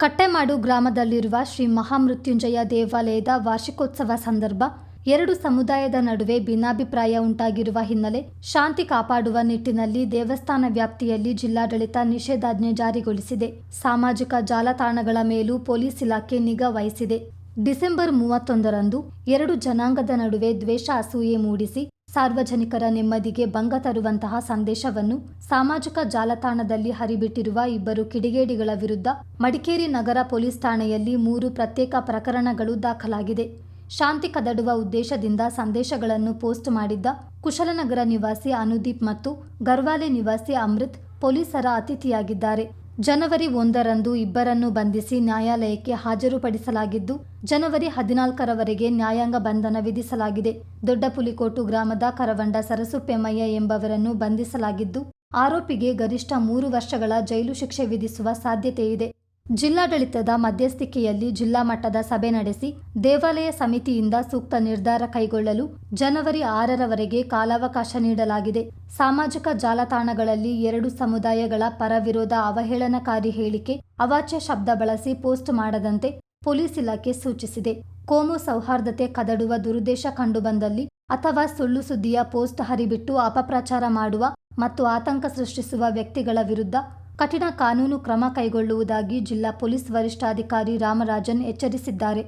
ಕಟ್ಟೆಮಾಡು ಗ್ರಾಮದಲ್ಲಿರುವ ಶ್ರೀ ಮಹಾಮೃತ್ಯುಂಜಯ ದೇವಾಲಯದ ವಾರ್ಷಿಕೋತ್ಸವ ಸಂದರ್ಭ, ಎರಡು ಸಮುದಾಯದ ನಡುವೆ ಭಿನ್ನಾಭಿಪ್ರಾಯ ಉಂಟಾಗಿರುವ ಹಿನ್ನೆಲೆ ಶಾಂತಿ ಕಾಪಾಡುವ ನಿಟ್ಟಿನಲ್ಲಿ ದೇವಸ್ಥಾನ ವ್ಯಾಪ್ತಿಯಲ್ಲಿ ಜಿಲ್ಲಾಡಳಿತ ನಿಷೇಧಾಜ್ಞೆ ಜಾರಿಗೊಳಿಸಿದೆ. ಸಾಮಾಜಿಕ ಜಾಲತಾಣಗಳ ಮೇಲೂ ಪೊಲೀಸ್ ಇಲಾಖೆ ನಿಗಾ ವಹಿಸಿದೆ. ಡಿಸೆಂಬರ್ ಮೂವತ್ತೊಂದರಂದು ಎರಡು ಜನಾಂಗದ ನಡುವೆ ದ್ವೇಷ ಅಸೂಯೆ ಮೂಡಿಸಿ ಸಾರ್ವಜನಿಕರ ನೆಮ್ಮದಿಗೆ ಭಂಗ ತರುವಂತಹ ಸಂದೇಶವನ್ನು ಸಾಮಾಜಿಕ ಜಾಲತಾಣದಲ್ಲಿ ಹರಿಬಿಟ್ಟಿರುವ ಇಬ್ಬರು ಕಿಡಿಗೇಡಿಗಳ ವಿರುದ್ಧ ಮಡಿಕೇರಿ ನಗರ ಪೊಲೀಸ್ ಠಾಣೆಯಲ್ಲಿ ಮೂರು ಪ್ರತ್ಯೇಕ ಪ್ರಕರಣಗಳು ದಾಖಲಾಗಿದೆ. ಶಾಂತಿ ಕದಡುವ ಉದ್ದೇಶದಿಂದ ಸಂದೇಶಗಳನ್ನು ಪೋಸ್ಟ್ ಮಾಡಿದ್ದ ಕುಶಲನಗರ ನಿವಾಸಿ ಅನುದೀಪ್ ಮತ್ತು ಗರ್ವಾಲೆ ನಿವಾಸಿ ಅಮೃತ್ ಪೊಲೀಸರ ಅತಿಥಿಯಾಗಿದ್ದಾರೆ. ಜನವರಿ ಒಂದರಂದು ಇಬ್ಬರನ್ನು ಬಂಧಿಸಿ ನ್ಯಾಯಾಲಯಕ್ಕೆ ಹಾಜರುಪಡಿಸಲಾಗಿದ್ದು, ಜನವರಿ ಹದಿನಾಲ್ಕರವರೆಗೆ ನ್ಯಾಯಾಂಗ ಬಂಧನ ವಿಧಿಸಲಾಗಿದೆ. ದೊಡ್ಡಪುಲಿಕೋಟು ಗ್ರಾಮದ ಕರವಂಡ ಸರಸುಪ್ಪೆಮ್ಮಯ್ಯ ಎಂಬವರನ್ನು ಬಂಧಿಸಲಾಗಿದ್ದು, ಆರೋಪಿಗೆ ಗರಿಷ್ಠ ಮೂರು ವರ್ಷಗಳ ಜೈಲು ಶಿಕ್ಷೆ ವಿಧಿಸುವ ಸಾಧ್ಯತೆಯಿದೆ. ಜಿಲ್ಲಾಡಳಿತದ ಮಧ್ಯಸ್ಥಿಕೆಯಲ್ಲಿ ಜಿಲ್ಲಾ ಮಟ್ಟದ ಸಭೆ ನಡೆಸಿ ದೇವಾಲಯ ಸಮಿತಿಯಿಂದ ಸೂಕ್ತ ನಿರ್ಧಾರ ಕೈಗೊಳ್ಳಲು ಜನವರಿ ಆರರವರೆಗೆ ಕಾಲಾವಕಾಶ ನೀಡಲಾಗಿದೆ. ಸಾಮಾಜಿಕ ಜಾಲತಾಣಗಳಲ್ಲಿ ಎರಡು ಸಮುದಾಯಗಳ ಪರವಿರೋಧ ಅವಹೇಳನಕಾರಿ ಹೇಳಿಕೆ, ಅವಾಚ್ಯ ಶಬ್ದ ಬಳಸಿ ಪೋಸ್ಟ್ ಮಾಡದಂತೆ ಪೊಲೀಸ್ ಇಲಾಖೆ ಸೂಚಿಸಿದೆ. ಕೋಮು ಸೌಹಾರ್ದತೆ ಕದಡುವ ದುರುದ್ದೇಶ ಕಂಡುಬಂದಲ್ಲಿ ಅಥವಾ ಸುಳ್ಳು ಸುದ್ದಿಯ ಪೋಸ್ಟ್ ಹರಿಬಿಟ್ಟು ಅಪಪ್ರಚಾರ ಮಾಡುವ ಮತ್ತು ಆತಂಕ ಸೃಷ್ಟಿಸುವ ವ್ಯಕ್ತಿಗಳ ವಿರುದ್ಧ ಕಠಿಣ ಕಾನೂನು ಕ್ರಮ ಕೈಗೊಳ್ಳುವುದಾಗಿ ಜಿಲ್ಲಾ ಪೊಲೀಸ್ ವರಿಷ್ಠಾಧಿಕಾರಿ ರಾಮರಾಜನ್ ಎಚ್ಚರಿಸಿದ್ದಾರೆ.